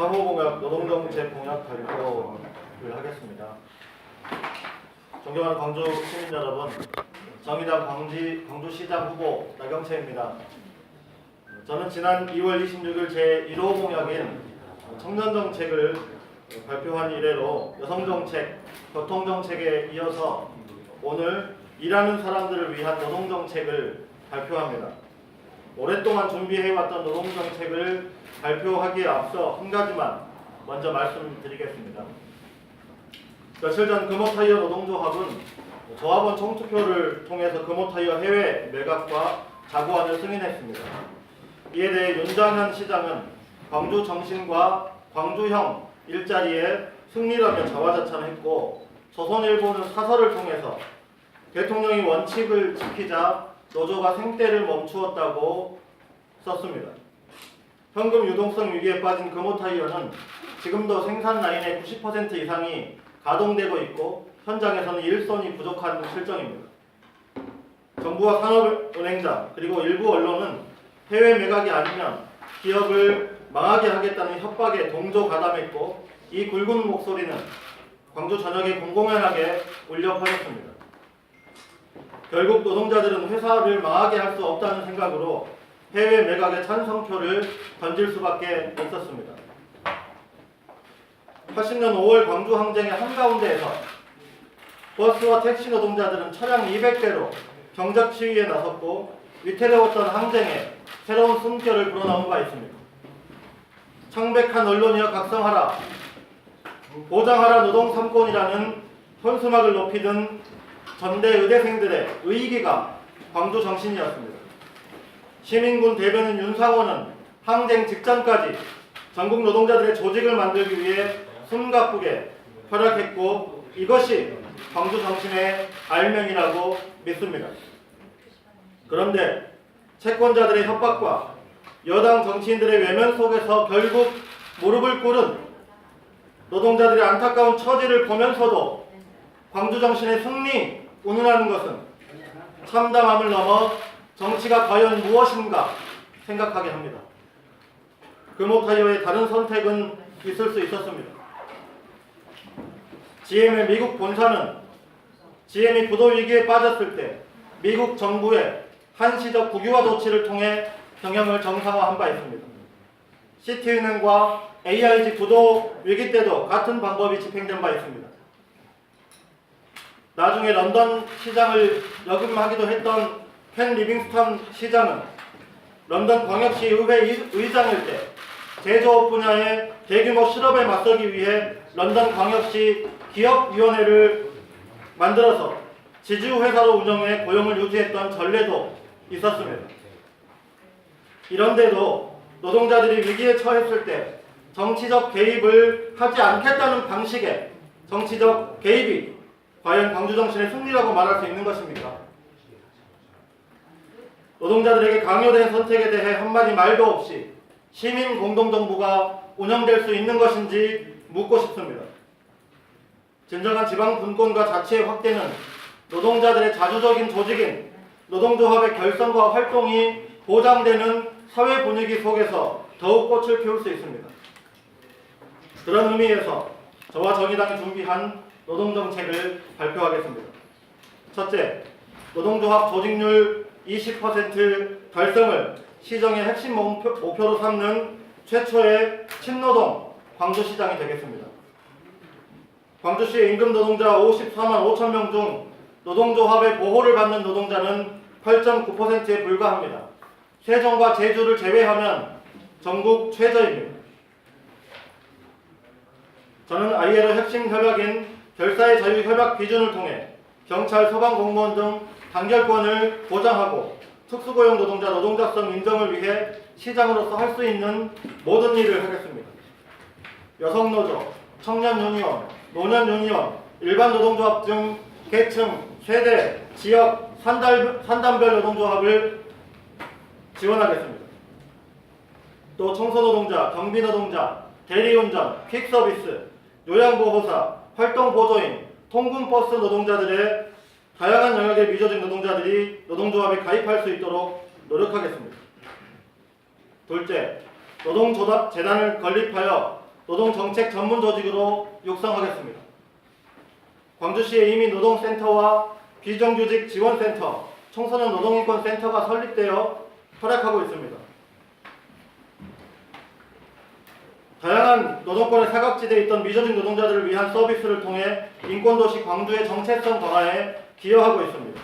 사후공약 노동정책 공약 발표를 하겠습니다. 존경하는 광주 시민 여러분, 정의당 광지, 광주시장 후보 나경채입니다. 저는 지난 2월 26일 제1호 공약인 청년정책을 발표한 이래로 여성정책, 교통정책에 이어서 오늘 일하는 사람들을 위한 노동정책을 발표합니다. 오랫동안 준비해왔던 노동 정책을 발표하기에 앞서 한 가지만 먼저 말씀드리겠습니다. 며칠 전 금호타이어 노동조합은 조합원 총투표를 통해서 금호타이어 해외 매각과 자구안을 승인했습니다. 이에 대해 윤장현 시장은 광주 정신과 광주형 일자리에 승리라며 자화자찬했고 조선일보는 사설을 통해서 대통령이 원칙을 지키자 노조가 생떼를 멈추었다고 썼습니다. 현금 유동성 위기에 빠진 금호타이어는 지금도 생산 라인의 90% 이상이 가동되고 있고 현장에서는 일손이 부족한 실정입니다. 정부와 산업은행장 그리고 일부 언론은 해외 매각이 아니면 기업을 망하게 하겠다는 협박에 동조 가담했고 이 굵은 목소리는 광주 전역에 공공연하게 울려 퍼졌습니다. 결국 노동자들은 회사를 망하게 할 수 없다는 생각으로 해외 매각에 찬성표를 던질 수밖에 없었습니다. 80년 5월 광주 항쟁의 한가운데에서 버스와 택시 노동자들은 차량 200대로 경적 시위에 나섰고 위태로웠던 항쟁에 새로운 숨결을 불어넣은 바 있습니다. 창백한 언론이여 각성하라, 보장하라 노동 삼권이라는 현수막을 높이던 전대 의대생들의 의기가 광주 정신이었습니다. 시민군 대변인 윤상호는 항쟁 직전까지 전국 노동자들의 조직을 만들기 위해 숨가쁘게 활약했고 이것이 광주 정신의 알명이라고 믿습니다. 그런데 채권자들의 협박과 여당 정치인들의 외면 속에서 결국 무릎을 꿇은 노동자들의 안타까운 처지를 보면서도 광주 정신의 승리 운운하는 것은 참담함을 넘어 정치가 과연 무엇인가 생각하게 합니다. 금호타이어의 다른 선택은 있을 수 있었습니다. GM의 미국 본사는 GM이 부도 위기에 빠졌을 때 미국 정부의 한시적 국유화 조치를 통해 경영을 정상화한 바 있습니다. 시티은행과 AIG 부도 위기 때도 같은 방법이 집행된 바 있습니다. 나중에 런던 시장을 역임하기도 했던 켄 리빙스턴 시장은 런던 광역시 의회 의- 의장일 때 제조업 분야의 대규모 실업에 맞서기 위해 런던 광역시 기업위원회를 만들어서 지주 회사로 운영해 고용을 유지했던 전례도 있었습니다. 이런데도 노동자들이 위기에 처했을 때 정치적 개입을 하지 않겠다는 방식의 정치적 개입이 과연 광주정신의 승리라고 말할 수 있는 것입니까? 노동자들에게 강요된 선택에 대해 한마디 말도 없이 시민 공동정부가 운영될 수 있는 것인지 묻고 싶습니다. 진정한 지방 분권과 자치의 확대는 노동자들의 자주적인 조직인 노동조합의 결성과 활동이 보장되는 사회 분위기 속에서 더욱 꽃을 피울 수 있습니다. 그런 의미에서 저와 정의당이 준비한 노동정책을 발표하겠습니다. 첫째, 노동조합 조직률 20% 달성을 시정의 핵심 목표, 목표로 삼는 최초의 친노동 광주시장이 되겠습니다. 광주시의 임금 노동자 54만 5천 명 중 노동조합의 보호를 받는 노동자는 8.9%에 불과합니다. 세종과 제주를 제외하면 전국 최저입니다. 저는 ILO 핵심 협약인 결사의 자유 협약 기준을 통해 경찰, 소방 공무원 등 단결권을 보장하고 특수고용 노동자 노동자성 인정을 위해 시장으로서 할 수 있는 모든 일을 하겠습니다. 여성 노조, 청년 유니온, 노년 유니온, 일반 노동조합 등 계층, 세대, 지역, 산달, 산단별 노동조합을 지원하겠습니다. 또 청소노동자, 경비노동자, 대리운전, 퀵서비스, 요양보호사, 활동 보조인, 통근버스 노동자들의 다양한 영역의 미조직 노동자들이 노동조합에 가입할 수 있도록 노력하겠습니다. 둘째, 노동조합 재단을 건립하여 노동정책 전문 조직으로 육성하겠습니다. 광주시에 이미 노동센터와 비정규직 지원센터, 청소년 노동인권센터가 설립되어 활약하고 있습니다. 다양한 노동권의 사각지대에 있던 미조직 노동자들을 위한 서비스를 통해 인권도시 광주의 정체성 강화에 기여하고 있습니다.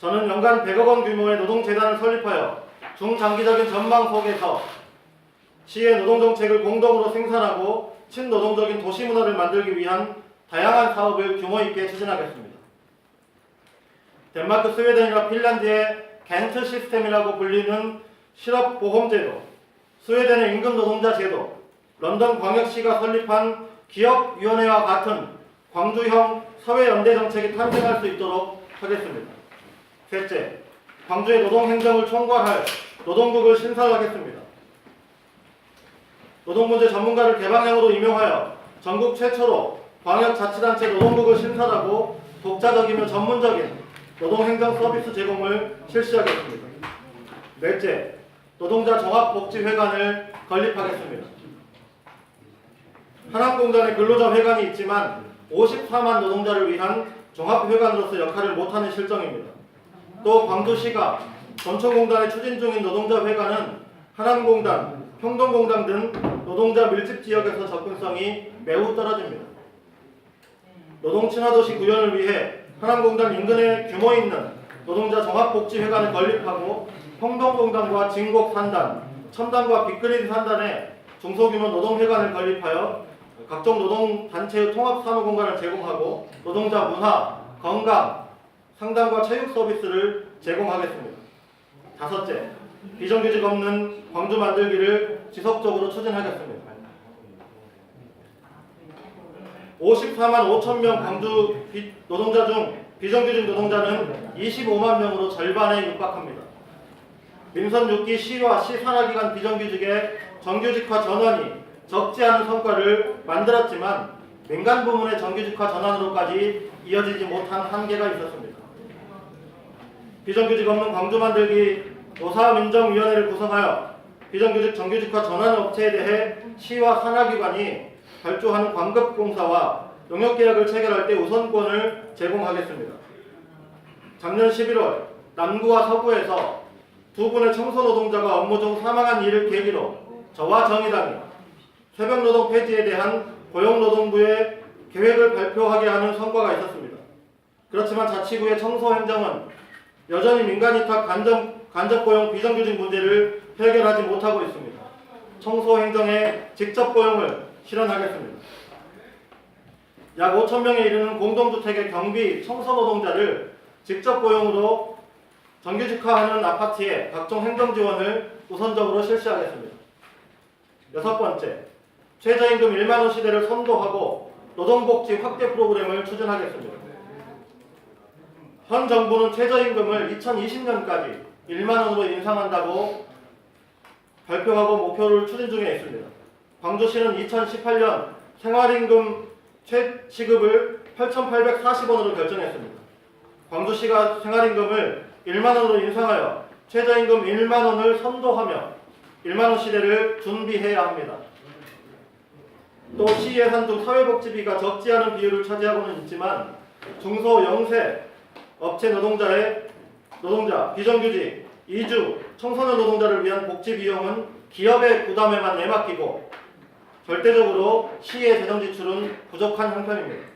저는 연간 100억 원 규모의 노동재단을 설립하여 중장기적인 전망 속에서 시의 노동정책을 공동으로 생산하고 친노동적인 도시문화를 만들기 위한 다양한 사업을 규모 있게 추진하겠습니다. 덴마크, 스웨덴이나 핀란드의 겐트 시스템이라고 불리는 실업보험제도, 스웨덴의 임금 노동자 제도, 런던 광역시가 설립한 기업위원회와 같은 광주형 사회연대 정책이 탄생할 수 있도록 하겠습니다. 셋째, 광주의 노동행정을 총괄할 노동국을 신설하겠습니다. 노동문제 전문가를 개방형으로 임용하여 전국 최초로 광역자치단체 노동국을 신설하고 독자적이며 전문적인 노동행정 서비스 제공을 실시하겠습니다. 넷째, 노동자 종합복지회관을 건립하겠습니다. 하남공단의 근로자 회관이 있지만 54만 노동자를 위한 종합회관으로서 역할을 못하는 실정입니다. 또 광주시가 전초공단에 추진 중인 노동자 회관은 하남공단, 평동공단 등 노동자 밀집 지역에서 접근성이 매우 떨어집니다. 노동 친화도시 구현을 위해 하남공단 인근에 규모 있는 노동자 종합복지회관을 건립하고 평동공단과 진곡 산단, 첨단과 빅그린 산단에 중소규모 노동회관을 건립하여 각종 노동단체의 통합사무공간을 제공하고 노동자 문화, 건강, 상담과 체육 서비스를 제공하겠습니다. 다섯째, 비정규직 없는 광주 만들기를 지속적으로 추진하겠습니다. 54만 5천 명 광주 비- 노동자 중 비정규직 노동자는 25만 명으로 절반에 육박합니다. 민선 6기 시와 시 산하기관 비정규직의 정규직화 전환이 적지 않은 성과를 만들었지만 민간 부문의 정규직화 전환으로까지 이어지지 못한 한계가 있었습니다. 비정규직 없는 광주 만들기 노사민정위원회를 구성하여 비정규직 정규직화 전환 업체에 대해 시와 산하기관이 발주하는 광급공사와 용역계약을 체결할 때 우선권을 제공하겠습니다. 작년 11월 남구와 서구에서 두 분의 청소 노동자가 업무 중 사망한 일을 계기로 저와 정의당이 새벽 노동 폐지에 대한 고용노동부의 계획을 발표하게 하는 성과가 있었습니다. 그렇지만 자치구의 청소 행정은 여전히 민간 위탁 간접, 간접 고용 비정규직 문제를 해결하지 못하고 있습니다. 청소 행정의 직접 고용을 실현하겠습니다. 약 5천 명에 이르는 공동주택의 경비 청소 노동자를 직접 고용으로 정규직화하는 아파트에 각종 행정 지원을 우선적으로 실시하겠습니다. 여섯 번째, 최저임금 1만 원 시대를 선도하고 노동복지 확대 프로그램을 추진하겠습니다. 현 정부는 최저임금을 2020년까지 1만 원으로 인상한다고 발표하고 목표를 추진 중에 있습니다. 광주시는 2018년 생활임금 최 시급을 8,840원으로 결정했습니다. 광주시가 생활임금을 1만 원으로 인상하여 최저임금 1만 원을 선도하며 1만 원 시대를 준비해야 합니다. 또 시예산 중 사회복지비가 적지 않은 비율을 차지하고는 있지만 중소 영세 업체 노동자의 노동자, 비정규직, 이주, 청소년 노동자를 위한 복지 비용은 기업의 부담에만 내맡기고 절대적으로 시의 재정 지출은 부족한 형편입니다.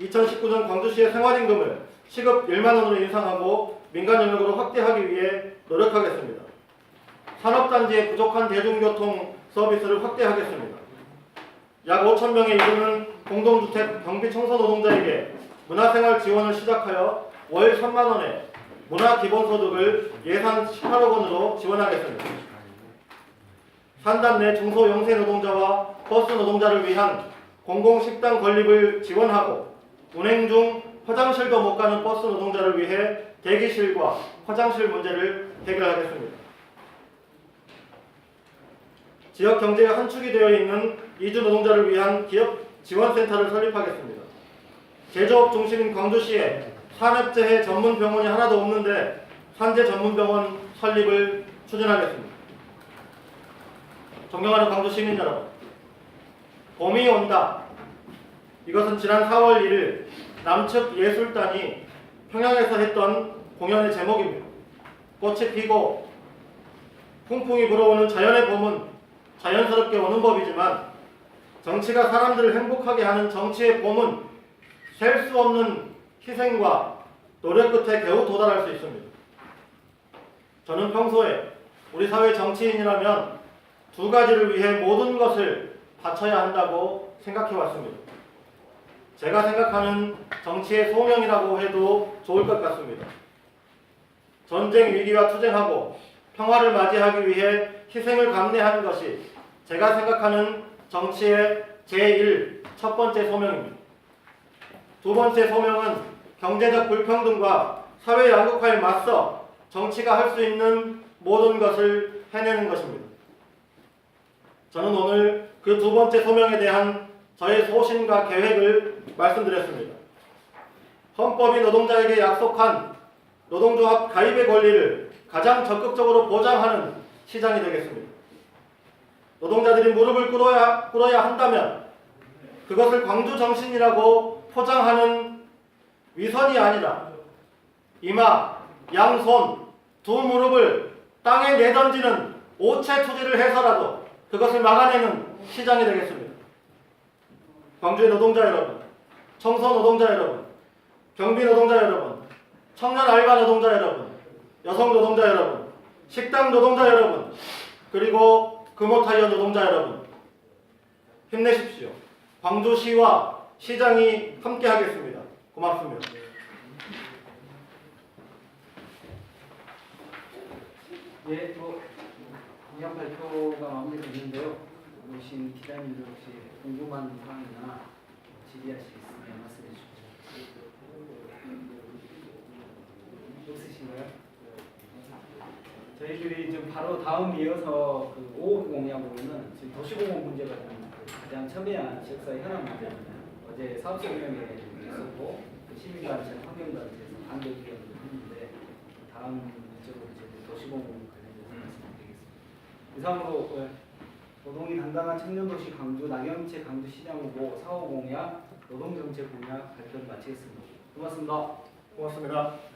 2019년 광주시의 생활임금을 시급 1만 원으로 인상하고 민간 영역으로 확대하기 위해 노력하겠습니다. 산업단지의 부족한 대중교통 서비스를 확대하겠습니다. 약 5천 명에 이르는 공동주택 경비 청소 노동자에게 문화생활 지원을 시작하여 월 3만 원의 문화 기본소득을 예산 18억 원으로 지원하겠습니다. 산단 내 중소 영세 노동자와 버스 노동자를 위한 공공식당 건립을 지원하고 운행 중 화장실도 못 가는 버스 노동자를 위해 대기실과 화장실 문제를 해결하겠습니다. 지역 경제의 한 축이 되어 있는 이주 노동자를 위한 기업 지원센터를 설립하겠습니다. 제조업 중심인 광주시에 산업재해 전문 병원이 하나도 없는데 산재 전문 병원 설립을 추진하겠습니다. 존경하는 광주 시민 여러분, 봄이 온다. 이것은 지난 4월 1일 남측 예술단이 평양에서 했던 공연의 제목입니다. 꽃이 피고 풍풍이 불어오는 자연의 봄은 자연스럽게 오는 법이지만 정치가 사람들을 행복하게 하는 정치의 봄은 셀 수 없는 희생과 노력 끝에 겨우 도달할 수 있습니다. 저는 평소에 우리 사회 정치인이라면 두 가지를 위해 모든 것을 바쳐야 한다고 생각해 왔습니다. 제가 생각하는 정치의 소명이라고 해도 좋을 것 같습니다. 전쟁 위기와 투쟁하고 평화를 맞이하기 위해 희생을 감내하는 것이 제가 생각하는 정치의 제1 첫 번째 소명입니다. 두 번째 소명은 경제적 불평등과 사회 양극화에 맞서 정치가 할 수 있는 모든 것을 해내는 것입니다. 저는 오늘 그 두 번째 소명에 대한 저의 소신과 계획을 말씀드렸습니다. 헌법이 노동자에게 약속한 노동조합 가입의 권리를 가장 적극적으로 보장하는 시장이 되겠습니다. 노동자들이 무릎을 꿇어야, 꿇어야 한다면 그것을 광주 정신이라고 포장하는 위선이 아니라 이마, 양손, 두 무릎을 땅에 내던지는 오체 투지를 해서라도 그것을 막아내는 시장이 되겠습니다. 광주의 노동자 여러분, 청소 노동자 여러분, 경비 노동자 여러분, 청년 알바 노동자 여러분, 여성 노동자 여러분, 식당 노동자 여러분, 그리고 금호타이어 노동자 여러분, 힘내십시오. 광주시와 시장이 함께 하겠습니다. 고맙습니다. 예, 뭐 공약 발표가 마무리됐는데요. 오신 기자님들 혹시 궁금한 사항이나 질의하실 수 있으면 말씀해 주십시오. 없으신가요? 저희들이 지금 바로 다음 이어서 그 5호 공약으로는 지금 도시공원 문제가 좀 가장 첨예한 지역사회 현안 문제입니다. 어제 사업설명회 있었고 그 시민단체, 환경단체에서 반대 의견을 했는데 다음 이쪽으로 이제 도시공원 관련해서 말씀드리겠습니다. 이상으로 그 노동이 당당한 청년도시 강주 남영채 강주 시장 후보 사후 공약 노동정책 공약 발표를 마치겠습니다. 고맙습니다. 고맙습니다.